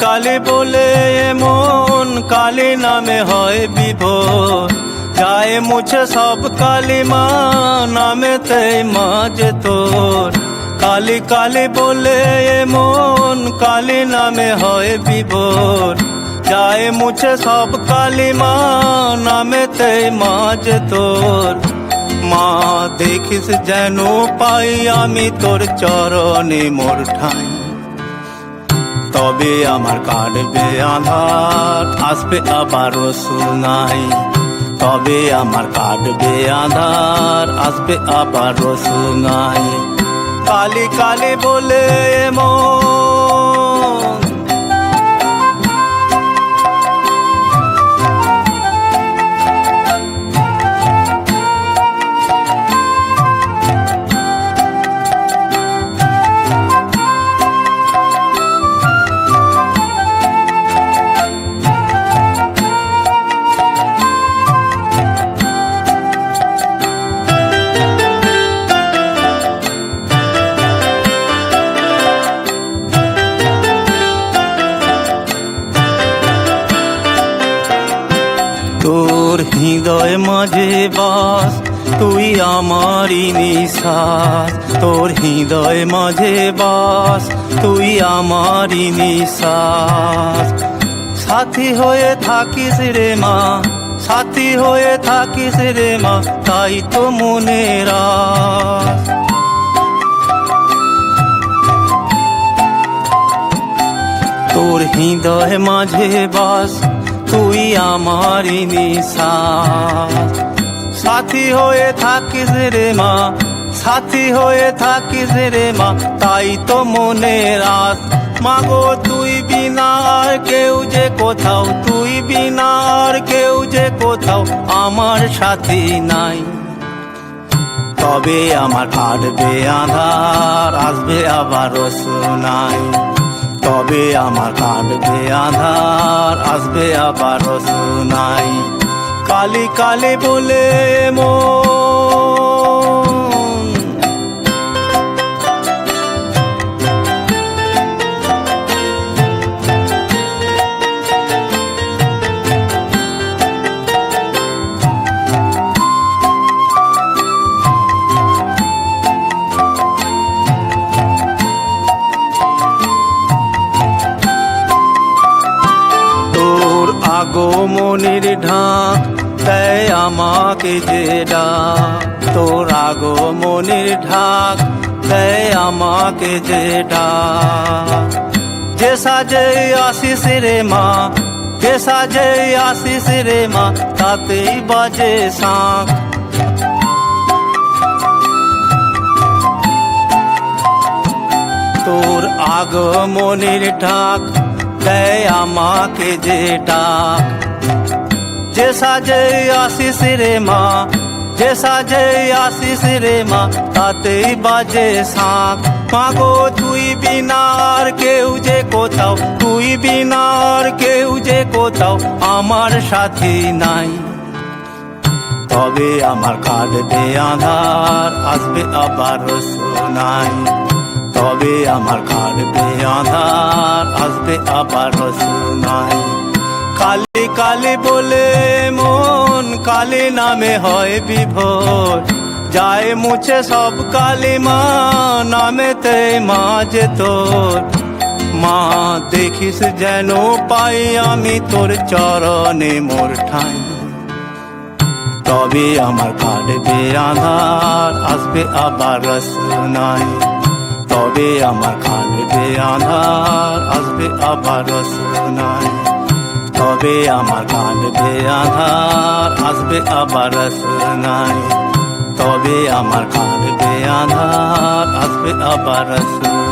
কালী বলে এমন, কালী নামে হয় বিভোর। যায় মুছে সব কালিমা, নামেতে মাঝে তোর। কালী কালী বলে এমন, কালী নামে হয় বিভোর। যায় মুছে সব কালিমা, নামেতে মাঝে তোর। মা, দেখিস যেন পাই আমি তোর চরণে মোর ঠাই। তবে আমার কাটবে আধার। আসবে আবারও সুনাই তবে আমার কাটবে আধার। আসবে আবারও সুনাই কালি কালি বলে মন বাস, তুই আমারই নিশ্বাস, তোর হৃদয় মাঝে বাস, তুই আমারই নিশ্বাস। সাথী হয়ে থাকিস রে মা, সাথী হয়ে থাকিস রে মা, তাই তো আস তোর হৃদয় মাঝে বাস, তুই আমারই নিশ্বাস। সাথী হয়ে থাকিস রে মা, সাথী হয়ে থাকিস রে মা, তাই তো মনে রাত। মাগো, তুই বিনা আর কেউ যে কোথাও, তুই বিনা আর কেউ যে কোথাও আমার সাথী নাই। তবে আমার কাটবে আধার, আসবে আবারও শোনাই তবে আমার কাটবে আধার, আসবে আবারও শোনাই কালি কালি বলে তোর আগমনের ঢাক তাই আমাকে যে ডাক, তোর আগমনের ঢাক তাই আমাকে যে ডাক। যে সাজে আসিস রে মা, যে সাজে আসিস রে মা, তাতেই বাজে শাঁখ। তোর আগমনের ডাক দেয় আমাকে যে যে সাজে আসিস রে মা যে সাজে আসিস রে মা তাতেই বাজে শাঁখ মাগো তুই বিনার কেউ যে কোথাও তুই বিনার কেউ যে কোথাও আমার সাথী নাই তবে আমার কাঁদবে আধার আসবে আবার শোনাই তবে আমার কাঁদবে আধার আসবে আবার শোনাই কালি কালি বলে মন, কালি নামে হয় বিভোর। যায় মুছে সব কালি মা নামে নামেতে মাঝে তোর। মা, দেখিস যেন পাই আমি তোর চরণে মোর ঠাই। তবে আমার কাটবে আধার, আসবে আবার রসনাই তবে আমার কাটবে আধার, আসবে আবার রসনাই তবে আমার কাঁদবে আধার আসবে আবার নাই। তবে আমার কাঁদবে আধার আসবে আবার রসনাই